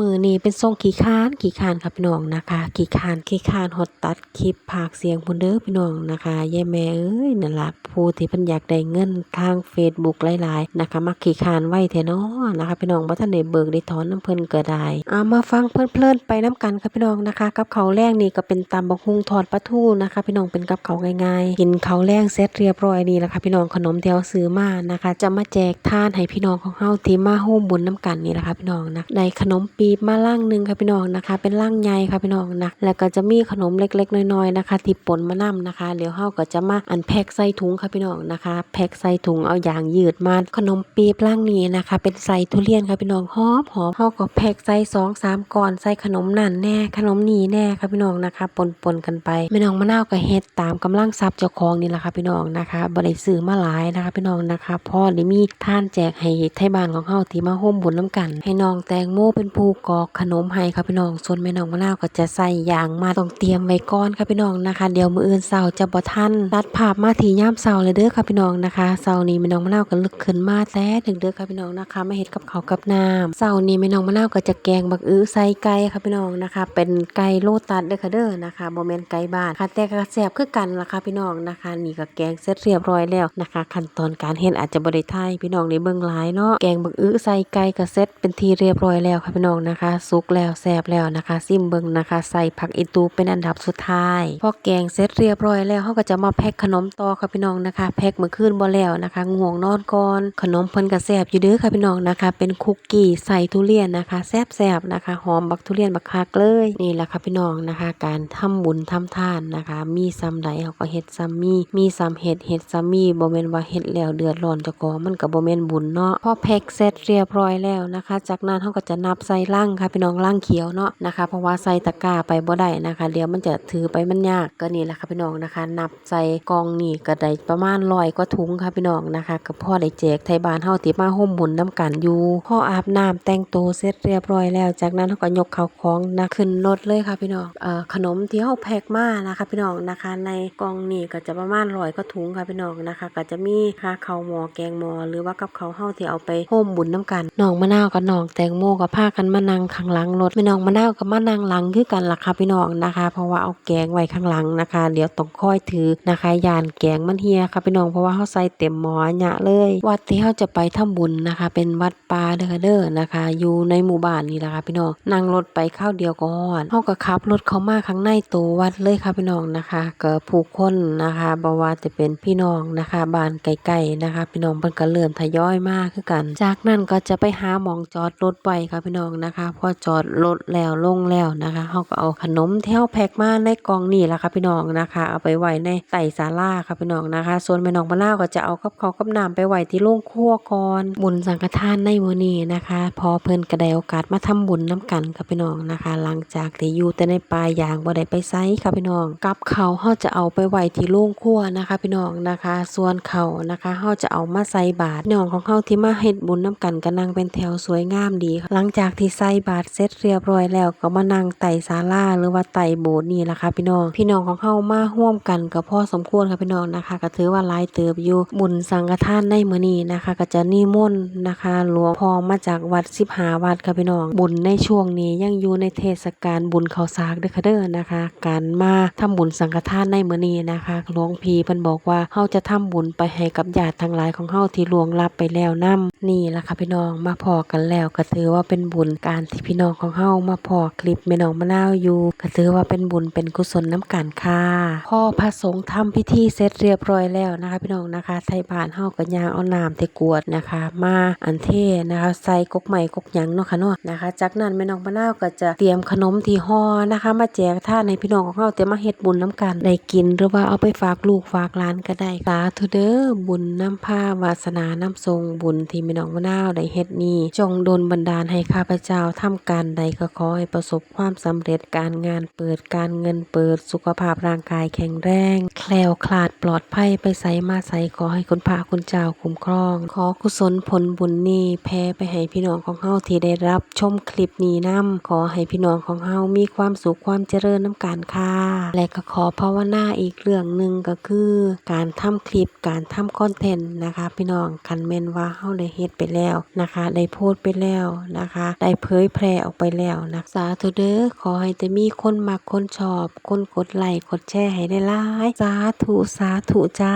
มือนี้เป็นทรงขี้ค้านขี้ค้านค่ะพี่น้องนะคะขี้ค้านขี้ค้านฮอดตัดคลิปภาคเสียงพุ่นเด้อพี่น้องนะคะยายแม่เอ้ยนั่นล่ะผู้ที่เพิ่นอยากได้เงินทาง Facebook หลายๆนะคะมักขี้ค้านไว้แท้เนาะนะคะพี่น้องบ่ทันได้เบิกได้ถอนน้ำเพิ่นก็ได้เอามาฟังเพลินๆไปน้ำกันค่ะพี่น้องนะคะ กับเขาแรงนี่ก็เป็นตำบักหุ่งทอดปลาทูนะคะ พี่น้องเป็นกับเขาง่ายๆกินเขาแรงเสร็จเรียบร้อยนี่แหละค่ะพี่น้องขนมที่เราซื้อมานะคะ จะมาแจกทานให้พี่น้องของเฮาที่มาร่วมบุญน้ำกันนี่แหละค่ะพี่น้องนะได้ขนมปีีบมาล่างหนึ่งค่ะพี่น้องนะคะ เป็นล่างใหญ่ค่ะพี่น้องนะแล้วก็จะมีขนมเล็กๆน้อยๆนะคะที่ปนมานํนะคะเดี๋ยวเฮาก็จะมาอันแพ็คใส่ถุงค่ะพี่น้องนะคะแพ็คใส่ถุงเอาอย่างยืดมาขนมปี๊บล่างนี้นะคะ เป็นใส่ทุเรียนค่ะพี่น้องหอมหอมเฮาก็แพ็คใส่สองสามก้อนใส่ขนมนั่นแน่ขนมนี่แน่ค่ะพี่น้องนะคะ ปนๆกันไปแม่น้องมะนาวก็เฮ็ดตามกำลังทรัพย์เจ้าของนี่แหละค่ะพี่น้องนะคะบ่ได้ซื้อมาหลายนะคะพี่น้องนะคะพ่อได้มีท่านแจกให้ไทบ้านของเฮาที่มาร่มบุญน้ำกัน ให้น้องแตงโมเป็นผู้กอกขนมให้ค่ะพี่น้องส่วนแม่น้องมะนาวก็จะใส่ยางมาต้องเตรียมไว้ก่อนค่ะพี่น้องนะคะ เดี๋ยวมืออื่นเช้าจะบ่ทันตัดภาพมาที่ยามเช้าเลยเด้อค่ะพี่น้องนะคะเช้านี้แม่น้องมะนาวก็ลุกขึ้นมาแต่ดึกเด้อค่ะพี่น้องนะคะมาเฮ็ดกับเขากับน้ำเช้านี้แม่น้องมะนาวก็จะแกงบักอื้อใส่ไก่ค่ะพี่น้องนะคะ เป็นไก่โลตัสเด้อค่ะเด้อนะคะบ่แม่นไก่บ้านค่ะแต่ก็แซ่บคือกันล่ะค่ะพี่น้องนะคะ นี่ก็แกงเสร็จเรียบร้อยแล้วนะคะ ขั้นตอนการเฮ็ดอาจจะบ่ได้ถ่ายพี่น้องได้เบิ่งหลายเนาะแกงบักอื้อใส่ไก่ก็เสร็จเป็นทีเรียบร้อยแล้วค่ะพี่น้องนะคะสุกแล้วแซ่บแล้วนะคะซิมเบิงนะคะ ใส่ผักอีตูเป็นอันดับสุดท้าย พอแกงเสร็จเรียบร้อยแล้วเฮาก็จะมาแพ็คขนมต่อค่ะพี่น้องนะคะ แพ็คมื้อคืนบ่แล้วนะคะง่วงนอนก่อนขนมเพิ่นก็แซ่บอยู่เด้อค่ะพี่น้องนะคะ เป็นคุกกี้ใส่ทุเรียนนะคะแซ่บๆนะคะหอมบักทุเรียนบักคักเลยนี่แหละค่ะพี่น้องนะคะ การทำบุญทำทานนะคะ มีซ้ำใดเฮาก็เฮ็ดซ้ำมีมีซ้ำเฮ็ดเฮ็ดซ้ำมีบ่แม่นว่าเฮ็ดแล้วเดือดร้อนจ้าของมันก็บ่แม่นบุญเนาะพอแพ็คเสร็จเรียบร้อยแล้วนะคะ จากนั้นเฮาก็จะนับใส่ลังค่ะพี่น้องลังเขียวเนาะนะคะ เพราะว่าใส่ตะกร้าไปบ่ได้นะคะเดี๋ยวมันจะถือไปมันยากก็นี่แหละค่ะพี่น้องนะคะ นับใส่กองนี่ก็ได้ประมาณ100กว่าถุงค่ะพี่น้องนะคะก็พอได้แจกไทยบ้านเฮาที่มาร่มบุญนํกันอยู่พออาบน้ำแต่งตัวเสร็จเรียบร้อยแล้ว จากนั้นเฮาก็ยกเขาของนะขึ้นรถเลยค่ะพี่น้องเอ่อขนมที่เฮาแพ็คมานะคะพี่น้องนะคะ ในกองนี่ก็จะประมาณ100กว่าถุงค่ะพี่น้องนะคะ ก็จะมีค่าข้าวหม้อแกงหม้อหรือว่ากับข้าวเฮาที่เอาไปร่มบุญนํกันน้องมะนาวกับน้องแตงโมก็พากันมานั่งข้างหลังรถแม่น้องมะนาวก็มานั่งหลังคือกันล่ะค่ะพี่น้องนะคะ เพราะว่าเอาแกงไว้ข้างหลังนะคะ เดี๋ยวต้องคอยถือนะคะยานแกงมันเฮียค่ะพี่น้องเพราะว่าเฮาใส่เต็มหมอหยะเลย วัดที่เฮาจะไปทำบุญนะคะ เป็นวัดป่าเด้อะเด้อนะคะ อยู่ในหมู่บ้านนี่ละค่ะพี่น้องนั่งรถไปข้าวเดียวก่อนเฮาก็ขับรถเข้ามาข้างในตัววัดเลยค่ะพี่น้องนะคะก็ผู้คนนะคะบ่ว่าจะเป็นพี่น้องนะคะบ้านไกลๆนะคะ พี่น้องเพิ่นก็เริ่มทยอยมากคือกัน จากนั้นก็จะไปหาหมองจอดรถไว้ค่ะพี่น้องนะคะพอจอดรถแล้วลงแล้วนะคะเฮาก็เอาขนมที่เฮาแพ็คมาในกองนี่ละค่ะพี่น้องนะคะ เอาไปไว้ในใต้ศาลาค่ะพี่น้องนะคะ ส่วนแม่น้องมะนาวก็จะเอากับข้าวกับน้ำไปไว้ที่โรงครัวก่อนบุญสังฆทานในมื้อนี้นะคะ พอเพิ่นก็ได้โอกาสมาทำบุญน้กันค่ะพี่น้องนะคะ หลังจากที่อยู่แต่ในป่าอย่างบ่ได้ไปไสค่ะพี่น้อง กับเขาเฮาจะเอาไปไว้ที่โรงครัวนะคะ พี่น้องนะคะ ส่วนเขานะคะเฮาจะเอามาใส่บาตรน้องของเฮาที่มาเฮ็ดบุญน้กันก็นั่งเป็นแถวสวยงามดี หลังจากที่ใส่บาตรเสร็จเรียบร้อยแล้วก็มานั่งไต่ศาลาหรือว่าไต่โบสถ์นี่ล่ะค่ะพี่น้อง พี่น้องของเฮามาร่วมกันก็พอสมควรค่ะพี่น้องนะคะ ก็ถือว่าหลายเติบอยู่บุญสังฆทานในมื้อนี้นะคะ ก็จะนิมนต์นะคะ หลวงพ่อมาจากวัด15วัดค่ะพี่น้อง บุญในช่วงนี้ยังอยู่ในเทศกาลบุญข้าวสากเด้อค่ะเด้อนะคะ การมาทำบุญสังฆทานในมื้อนี้นะคะหลวงพี่เพิ่นบอกว่าเฮาจะทำบุญไปให้กับญาติทั้งหลายของเฮาที่ล่วงลับไปแล้วนํนี่ล่ะค่ะพี่น้องมาพอกันแล้วก็ถือว่าเป็นบุญกการที่พี่น้องของเฮามาพอคลิปแม่น้องมะนาวอยู่ก็ถือว่าเป็นบุญเป็นกุศลน้ำกันค่ะพ่อพระสงฆ์ทำพิธีเสร็จเรียบร้อยแล้วนะคะ พี่น้องนะคะไทยบ้านเฮาก็ย่างเอาน้ำที่กวดนะคะ มาอันเทนะคะ ใส่กกใหม่กกหยังเนาะค่ะเนาะนะคะ จากนั้นแม่น้องมะนาวก็จะเตรียมขนมที่ห่อนะคะ มาแจกท่านให้พี่น้องของเฮาแต่มาเฮ็ดบุญน้ำกันได้กินหรือว่าเอาไปฝากลูกฝากหลานก็ได้สาธุเด้อบุญน้ำผ้าวาสนาน้ำทรงบุญที่แม่น้องมะนาวได้เฮ็ดนี้จงโดลบันดาลให้ข้าพเจ้า้าทำการใดก็ขอให้ประสบความสำเร็จการงานเปิดการเงินเปิดสุขภาพร่างกายแข็งแรง แคล้วคลาดปลอดภัยไปใสมาใสขอให้คุณพระคุณเจ้าคุ้มครอง ขอกุศลผลบุญนี้แผ่ไปให้พี่น้องของเฮาที่ได้รับชมคลิปนี้นํขอให้พี่น้องของเฮามีความสุขความเจริญน้ำการค่ะและก็ขอภาวนาอีกเรื่องหนึ่งก็คือ การทำคลิปการทำคอนเทนต์นะคะ พี่น้องคันแม่นว่าเฮาได้เฮ็ดไปแล้วนะคะ ได้โพสต์ไปแล้วนะคะ ได้เผยแพร่ออกไปแล้วนะสาธุเด้อขอให้แต่มีคนมักคนชอบ คนกดไลค์กดแชร์ให้ได้หลายสาธุสาธุจ้า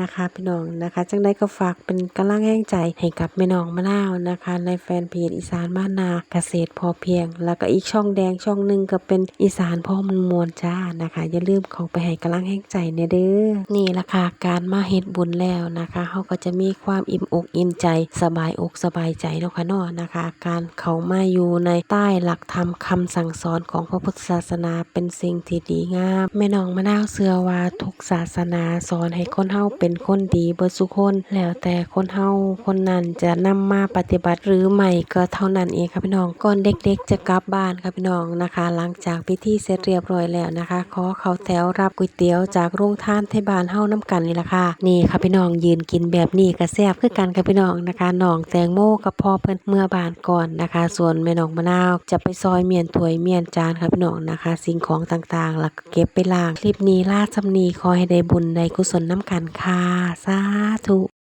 นะคะ พี่น้องนะคะ จังได้ก็ฝากเป็นกำลังแห่งใจให้กับแม่น้องมะนาวนะคะ ในแฟนเพจอีสานบ้านนาเกษตรพอเพียง แล้วก็อีกช่องแดงช่องหนึ่งก็เป็นอีสานพ่อมันมวลจ้านะคะ อย่าลืมเข้าไปให้กำลังแห่งใจเนเด้อนี่ละค่ะการมาเฮ็ดบุญแล้วนะคะเขาก็จะมีความอิ่มอกอิ่มใจสบายอกสบายใจเนาะค่ะเนาะนะคะ การเขาไมาอยู่ในใต้หลักธรรมคำสั่งสอนของพระพุทธศาสนาเป็นสิ่งที่ดีงามแม่น้องมะนาวเชื่อว่าทุกศาสนาสอนให้คนเฮาเป็นคนดีเบิดสุคนแล้วแต่คนเฮาคนนั้นจะนำมาปฏิบัติหรือไม่ก็เท่านั้นเองค่ะพี่น้องก่อนเด็กๆ จะกลับบ้านค่ะพี่น้องนะคะ หลังจากพิธีเสร็จเรียบร้อยแล้วนะคะ ขอเขาแถวรับก๋วยเตี๋ยวจากโรงทานที่บ้านเฮาน้ำกันนี่ล่ะค่ะนี่ค่ะพี่น้องยืนกินแบบนี้ก็แซ่บคือกันค่ะพี่น้องนะคะน้องแตงโมกับพ่อเพิ่นเมื่อบานก่อนนะคะ ส่วนแม่น้องมะนาว จะไปซอยเมียนถวยเมียนจานค่ะพี่น้องนะคะ สิ่งของต่างๆ แล้วก็เก็บไปล่าง คลิปนี้ลาจำนีขอให้ได้บุญได้กุศลน้ำกันค่ะสาธุ